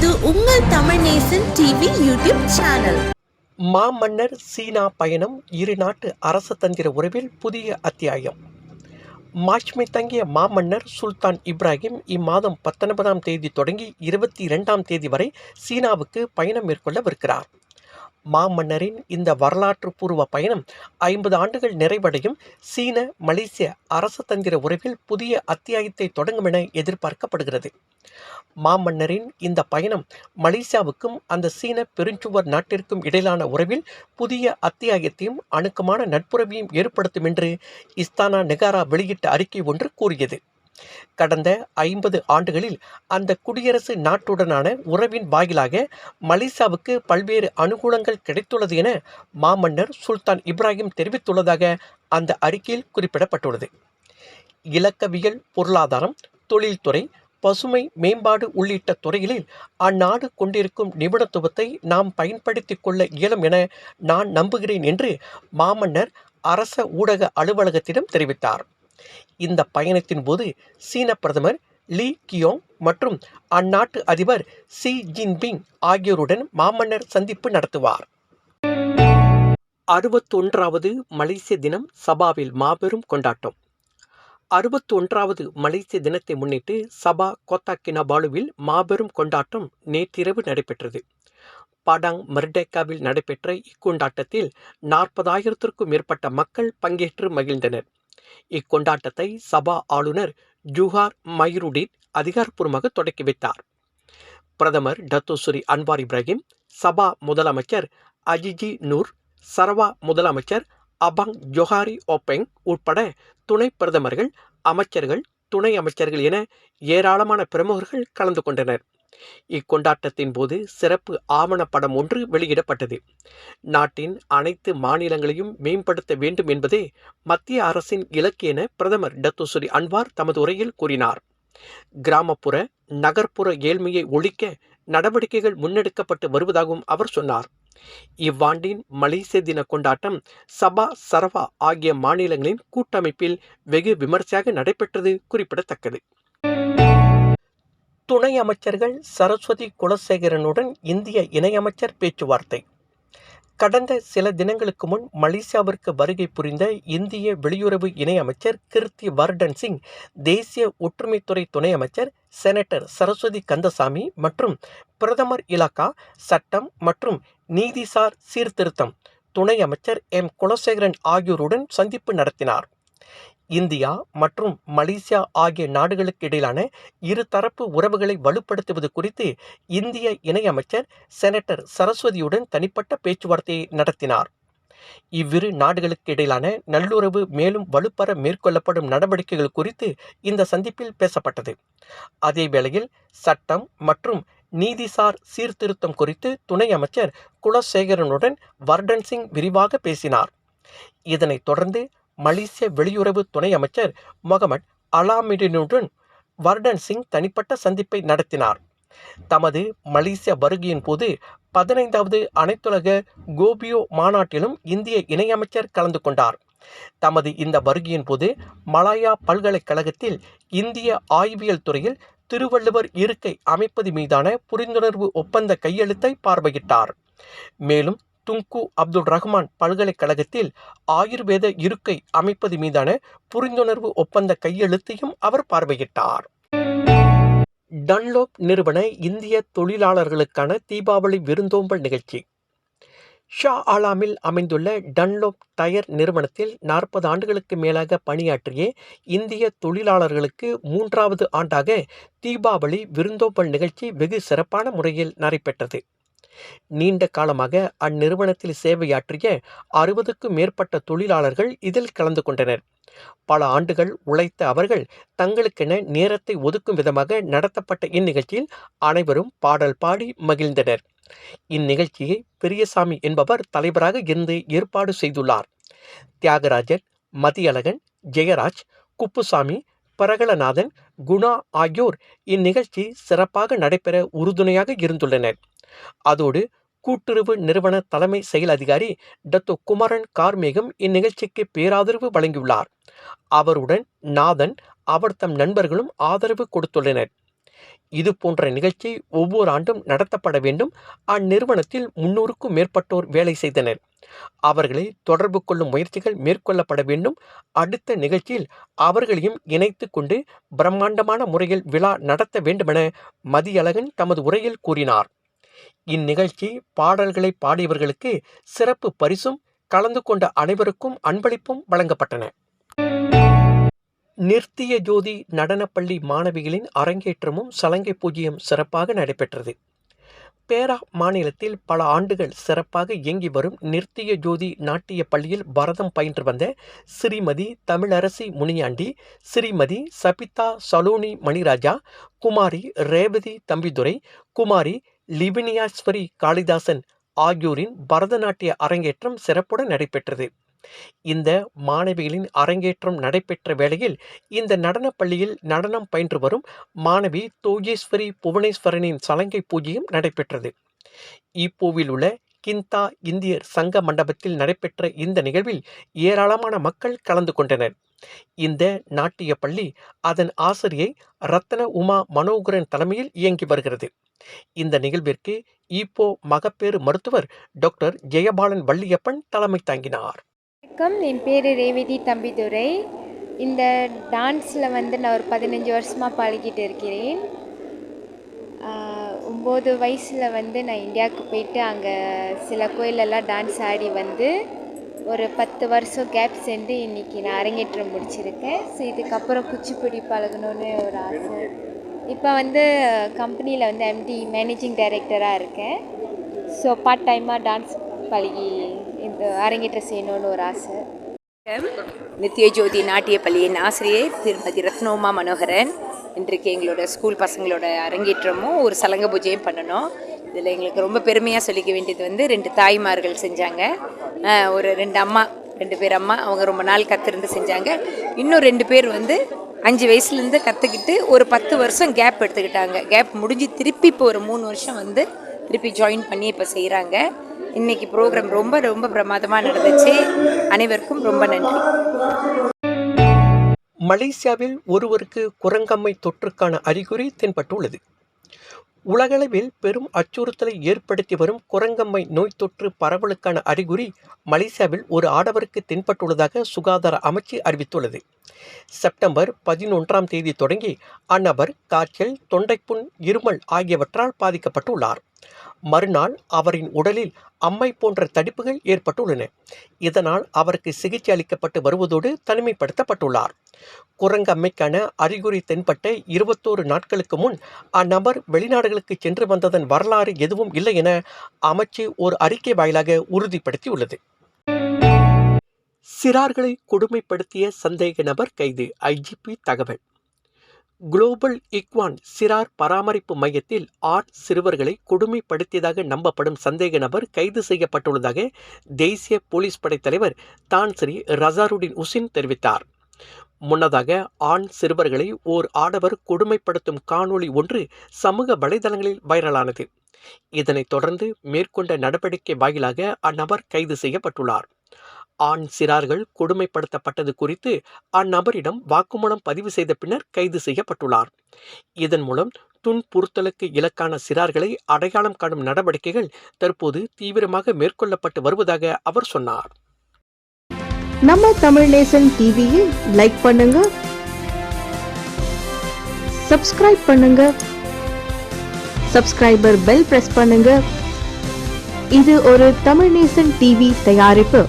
இது உங்கள் Tamil Nesan TV YouTube channel. மாமன்னர் சீனா பயணம் இரு நாட்டு அரச தந்திர உறவில் புதிய அத்தியாயம். மாட்சிமை தங்கிய மாமன்னர் சுல்தான் இப்ராஹிம் இம்மாதம் பத்தொன்பதாம் தேதி தொடங்கி இருபத்தி இரண்டாம் தேதி வரை சீனாவுக்கு பயணம் மேற்கொள்ளவிருக்கிறார். மாமன்னரின் இந்த வரலாற்று பூர்வ பயணம் ஐம்பது ஆண்டுகள் நிறைவடையும். சீன மலேசிய அரசதந்திர உறவில் புதிய அத்தியாயத்தை தொடங்கும் என எதிர்பார்க்கப்படுகிறது. மாமன்னரின் இந்த பயணம் மலேசியாவுக்கும் அந்த சீன பெருஞ்சுவர் நாட்டிற்கும் இடையிலான உறவில் புதிய அத்தியாயத்தையும் அணுக்கமான நட்புறவையும் ஏற்படுத்தும் என்று இஸ்தானா நெகாரா வெளியிட்ட அறிக்கை ஒன்று கூறியது. கடந்த ஐம்பது ஆண்டுகளில் அந்த குடியரசு நாட்டுடனான உறவின் வாயிலாக மலேசியாவுக்கு பல்வேறு அனுகூலங்கள் கிடைத்துள்ளது என மாமன்னர் சுல்தான் இப்ராஹிம் தெரிவித்துள்ளதாக அந்த அறிக்கையில் குறிப்பிடப்பட்டுள்ளது. இலக்கவியல் பொருளாதாரம் தொழில்துறை பசுமை மேம்பாடு உள்ளிட்ட துறைகளில் அந்நாடு கொண்டிருக்கும் நிபுணத்துவத்தை நாம் பயன்படுத்திக் கொள்ள இயலும் என நான் நம்புகிறேன் என்று மாமன்னர் அரச ஊடக அலுவலகத்திடம் தெரிவித்தார். இந்த பயணத்தின் போது சீன பிரதமர் லீ கியோங் மற்றும் அந்நாட்டு அதிபர் சி ஜின்பிங் ஆகியோருடன் மாமன்னர் சந்திப்பு நடத்துவார். அறுபத்தொன்றாவது மலேசிய தினம் சபாவில் மாபெரும் கொண்டாட்டம். அறுபத்தொன்றாவது மலேசிய தினத்தை முன்னிட்டு சபா கோத்தாக்கினாபாலுவில் மாபெரும் கொண்டாட்டம் நேற்றிரவு நடைபெற்றது. படாங் மர்டேக்காவில் நடைபெற்ற இக்கொண்டாட்டத்தில் நாற்பதாயிரத்திற்கும் மேற்பட்ட மக்கள் பங்கேற்று மகிழ்ந்தனர். இக்கொண்டாட்டத்தை சபா ஆளுநர் ஜூஹார் மயூருடீன் அதிகாரப்பூர்வமாக தொடக்கி வைத்தார். பிரதமர் டத்தோசுரி அன்வார் இப்ராஹிம் சபா முதலமைச்சர் அஜிஜி நூர் சரவா முதலமைச்சர் அபாங் ஜொஹாரி ஓபெங் உட்பட துணை பிரதமர்கள் அமைச்சர்கள் துணை அமைச்சர்கள் என ஏராளமான பிரமுகர்கள் கலந்து கொண்டனர். இக்கொண்டாட்டத்தின் போது சிறப்பு ஆவணப்படம் ஒன்று வெளியிடப்பட்டது. நாட்டின் அனைத்து மாநிலங்களையும் மேம்படுத்த வேண்டும் என்பதே மத்திய அரசின் இலக்கு என பிரதமர் டத்துஸ்ரீ அன்வார் தமது உரையில் கூறினார். கிராமப்புற நகர்ப்புற ஏழ்மையை ஒழிக்க நடவடிக்கைகள் முன்னெடுக்கப்பட்டு வருவதாகவும் அவர் சொன்னார். இவ்வாண்டின் மலேசிய தின கொண்டாட்டம் சபா சரவா ஆகிய மாநிலங்களின் கூட்டமைப்பில் வெகு விமர்சையாக நடைபெற்றது குறிப்பிடத்தக்கது. துணை அமைச்சர்கள் சரஸ்வதி குலசேகரனுடன் இந்திய இணையமைச்சர் பேச்சுவார்த்தை. கடந்த சில தினங்களுக்கு முன் மலேசியாவிற்கு வருகை புரிந்த இந்திய வெளியுறவு இணையமைச்சர் கிருத்தி வர்டன் சிங் தேசிய ஒற்றுமைத்துறை துணை அமைச்சர் செனட்டர் சரஸ்வதி கந்தசாமி மற்றும் பிரதமர் இலாக்கா சட்டம் மற்றும் நீதிசார் சீர்திருத்தம் துணை அமைச்சர் எம். குலசேகரன் ஆகியோருடன் சந்திப்பு நடத்தினார். இந்தியா மற்றும் மலேசியா ஆகிய நாடுகளுக்கு இடையிலான இருதரப்பு உறவுகளை வலுப்படுத்துவது குறித்து இந்திய இணையமைச்சர் செனட்டர் சரஸ்வதியுடன் தனிப்பட்ட பேச்சுவார்த்தையை நடத்தினார். இவ்விரு நாடுகளுக்கு இடையிலான நல்லுறவு மேலும் வலுப்பெற மேற்கொள்ளப்படும் நடவடிக்கைகள் குறித்து இந்த சந்திப்பில் பேசப்பட்டது. அதே வேளையில் சட்டம் மற்றும் நீதிசார் சீர்திருத்தம் குறித்து துணை அமைச்சர் குலசேகரனுடன் வர்டன் சிங் விரிவாக பேசினார். இதனைத் தொடர்ந்து மலேசிய வெளியுறவு துணை அமைச்சர் முகமட் அலாமிடினுடன் வர்டன் சிங் தனிப்பட்ட சந்திப்பை நடத்தினார். தமது மலேசிய வருகையின் போது பதினைந்தாவது அனைத்துலக கோபியோ மாநாட்டிலும் இந்திய இணையமைச்சர் கலந்து கொண்டார். தமது இந்த வருகையின் போது மலாயா பல்கலைக்கழகத்தில் இந்திய ஆய்வியல் துறையில் திருவள்ளுவர் இருக்கை அமைப்பது மீதான புரிந்துணர்வு ஒப்பந்த கையெழுத்தை பார்வையிட்டார். மேலும் துங்கு அப்துல் ரஹ்மான் பல்கலைக்கழகத்தில் ஆயுர்வேத இருக்கை அமைப்பது மீதான புரிந்துணர்வு ஒப்பந்த கையெழுத்தையும் அவர் பார்வையிட்டார். டன்லோப் நிறுவன இந்திய தொழிலாளர்களுக்கான தீபாவளி விருந்தோம்பல் நிகழ்ச்சி. ஷா ஆலாமில் அமைந்துள்ள டன்லோப் டயர் நிறுவனத்தில் நாற்பது ஆண்டுகளுக்கு மேலாக பணியாற்றிய இந்திய தொழிலாளர்களுக்கு மூன்றாவது ஆண்டாக தீபாவளி விருந்தோம்பல் நிகழ்ச்சி வெகு சிறப்பான முறையில் நடைபெற்றது. நீண்ட காலமாக அந்நிறுவனத்தில் சேவையாற்றிய அறுபதுக்கும் மேற்பட்ட தொழிலாளர்கள் இதில் கலந்து கொண்டனர். பல ஆண்டுகள் உழைத்த அவர்கள் தங்களுக்கென நேரத்தை ஒதுக்கும் விதமாக நடத்தப்பட்ட இந்நிகழ்ச்சியில் அனைவரும் பாடல் பாடி மகிழ்ந்தனர். இந்நிகழ்ச்சியை பெரியசாமி என்பவர் தலைவராக இருந்து ஏற்பாடு செய்துள்ளார். தியாகராஜன் மதியழகன் ஜெயராஜ் குப்புசாமி பரகலநாதன் குணா ஆகியோர் இந்நிகழ்ச்சி சிறப்பாக நடைபெற உறுதுணையாக இருந்துள்ளனர். அதோடு கூட்டுறவு நிறுவன தலைமை செயல் அதிகாரி டத்தோ குமரன் கார்மேகம் இந்நிகழ்ச்சிக்கு பேராதரவு வழங்கியுள்ளார். அவருடன் நாதன் அவர் தம் நண்பர்களும் ஆதரவு கொடுத்துள்ளனர். இது போன்ற நிகழ்ச்சி ஒவ்வொரு ஆண்டும் நடத்தப்பட வேண்டும். அந்நிறுவனத்தில் முன்னூறுக்கும் மேற்பட்டோர் வேலை செய்தனர். அவர்களை தொடர்பு கொள்ளும் முயற்சிகள் மேற்கொள்ளப்பட வேண்டும். அடுத்த நிகழ்ச்சியில் அவர்களையும் இணைத்து கொண்டு பிரம்மாண்டமான முறையில் விழா நடத்த வேண்டுமென மதியழகன் தமது உரையில் கூறினார். இந்நிகழ்ச்சி பாடல்களை பாடியவர்களுக்கு சிறப்பு பரிசும் கலந்து கொண்ட அனைவருக்கும் அன்பளிப்பும் வழங்கப்பட்டன. நிர்த்திய ஜோதி நடனப்பள்ளி மாணவிகளின் அரங்கேற்றமும் சலங்கை பூஜ்யம் சிறப்பாக நடைபெற்றது. பேரா மாநிலத்தில் பல ஆண்டுகள் சிறப்பாக இயங்கி வரும் நிர்த்திய ஜோதி நாட்டிய பள்ளியில் பரதம் பயின்று வந்த ஸ்ரீமதி தமிழரசி முனியாண்டி ஸ்ரீமதி சபிதா சலோனி மணிராஜா குமாரி ரேவதி தம்பிதுரை குமாரி லிபினியாஸ்வரி காளிதாசன் ஆகியோரின் பரதநாட்டிய அரங்கேற்றம் சிறப்புடன் நடைபெற்றது. இந்த மாணவிகளின் அரங்கேற்றம் நடைபெற்ற வேளையில் இந்த நடனப் பள்ளியில் நடனம் பயின்று வரும் மாணவி தோஜேஸ்வரி புவனேஸ்வரனின் சலங்கை பூஜையும் நடைபெற்றது. ஈப்போவில் உள்ள கிந்தா இந்தியர் சங்க மண்டபத்தில் நடைபெற்ற இந்த நிகழ்வில் ஏராளமான மக்கள் கலந்து கொண்டனர். இந்த நாட்டிய பள்ளி அதன் ஆசிரியை ரத்தன உமா மனோகரன் தலைமையில் இயங்கி வருகிறது. இந்த நிகழ்விற்கு ஈப்போ மகப்பேறு மருத்துவர் டாக்டர் ஜெயபாலன் வள்ளியப்பன் தலைமை தாங்கினார். வணக்கம். என் பேர் ரேவதி தம்பிதுரை. இந்த டான்ஸில் வந்து நான் ஒரு பதினஞ்சு வருஷமாக பழகிட்டு இருக்கிறேன். ஒம்பது வயசில் வந்து நான் இந்தியாவுக்கு போயிட்டு அங்கே சில கோயிலெல்லாம் டான்ஸ் ஆடி வந்து ஒரு பத்து வருஷம் கேப் சென்று இன்றைக்கி நான் அரங்கேற்றம் முடிச்சிருக்கேன். ஸோ இதுக்கப்புறம் குச்சிப்பிடி பழகணுன்னு ஒரு ஆசை. இப்போ வந்து கம்பெனியில் வந்து எம்டி மேனேஜிங் டைரக்டராக இருக்கேன். ஸோ பார்ட் டைமாக டான்ஸ் பழகி இந்த அரங்கேற்றம் செய்யணுன்னு ஒரு ஆசை. நித்ய ஜோதி நாட்டிய பள்ளியின் ஆசிரியர் திருமதி ரத்னோமா மனோகரன். இன்றைக்கு எங்களோட ஸ்கூல் பசங்களோட அரங்கேற்றமும் ஒரு சலங்க பூஜையும் பண்ணணும். இதில் எங்களுக்கு ரொம்ப பெருமையாக சொல்லிக்க வேண்டியது வந்து ரெண்டு தாய்மார்கள் செஞ்சாங்க. ஒரு ரெண்டு அம்மா ரெண்டு பேர் அம்மா. அவங்க ரொம்ப நாள் கத்திருந்து செஞ்சாங்க. இன்னும் ரெண்டு பேர் வந்து அஞ்சு வயசுலேருந்து கற்றுக்கிட்டு ஒரு பத்து வருஷம் கேப் எடுத்துக்கிட்டாங்க. கேப் முடிஞ்சு திருப்பி இப்போ ஒரு மூணு வருஷம் வந்து திருப்பி ஜாயின் பண்ணி இப்போ செய்கிறாங்க இன்னைக்கு ப்ரோக்ராம் ரொம்ப ரொம்ப பிரமாதமாக நடந்துச்சு. அனைவருக்கும் ரொம்ப நன்றி. மலேசியாவில் ஒருவருக்கு குரங்கம்மை தொற்றுக்கான அறிகுறி தென்பட்டுள்ளது. உலகளவில் பெரும் அச்சுறுத்தலை ஏற்படுத்தி வரும் குரங்கம்மை நோய் தொற்று பரவலுக்கான அறிகுறி மலேசியாவில் ஒரு ஆடவருக்கு தென்பட்டுள்ளதாக சுகாதார அமைச்சு அறிவித்துள்ளது. செப்டம்பர் பதினொன்றாம் தேதி தொடங்கி அந்நபர் காய்ச்சல் தொண்டைப்புண் இருமல் ஆகியவற்றால் பாதிக்கப்பட்டுள்ளார். மறுநாள் அவரின் உடலில் அம்மை போன்ற தடிப்புகள் ஏற்பட்டுள்ளன. இதனால் அவருக்கு சிகிச்சை அளிக்கப்பட்டு வருவதோடு தனிமைப்படுத்தப்பட்டுள்ளார். குரங்கம்மைக்கான அறிகுறி தென்பட்ட இருபத்தோரு நாட்களுக்கு முன் அந்நபர் வெளிநாடுகளுக்கு சென்று வந்ததன் வரலாறு எதுவும் இல்லை என அமைச்சு ஒரு அறிக்கை வாயிலாக உறுதிப்படுத்தியுள்ளது. சிறார்களை கொடுமைப்படுத்திய சந்தேக நபர் கைது. ஐஜிபி தகவல். குளோபல் இக்வான் சிறார் பராமரிப்பு மையத்தில் ஆண் சிறுவர்களை கொடுமைப்படுத்தியதாக நம்பப்படும் சந்தேக நபர் கைது செய்யப்பட்டுள்ளதாக தேசிய போலீஸ் படைத்தலைவர் தலைவர் ரசாருடின் உசின் தெரிவித்தார். முன்னதாக ஆண் சிறுவர்களை ஓர் ஆடவர் கொடுமைப்படுத்தும் காணொளி ஒன்று சமூக வலைதளங்களில் வைரலானது. இதனைத் தொடர்ந்து மேற்கொண்ட நடவடிக்கை வாயிலாக அந்நபர் கைது செய்யப்பட்டுள்ளார். ஆண் சிறார்கள் கொடுமைப்படுத்தப்பட்டது குறித்து அந்நபரிடம் வாக்குமூலம் பதிவு செய்த பின்னர் கைது செய்யப்பட்டுள்ளார். இதன் மூலம் துன்புறுத்தலுக்கு இலக்கான சிறார்களை அடையாளம் காணும் நடவடிக்கைகள் தற்போது தீவிரமாக மேற்கொள்ளப்பட்டு வருவதாக அவர் சொன்னார். நம்ம தமிழ் நேசன் டிவியை லைக் பண்ணுங்க சப்ஸ்கிரைப் பண்ணுங்க சப்ஸ்கிரைபர் பெல் பிரஸ் பண்ணுங்க. இது ஒரு தமிழ் நேசன் டிவி தயாரிப்பு.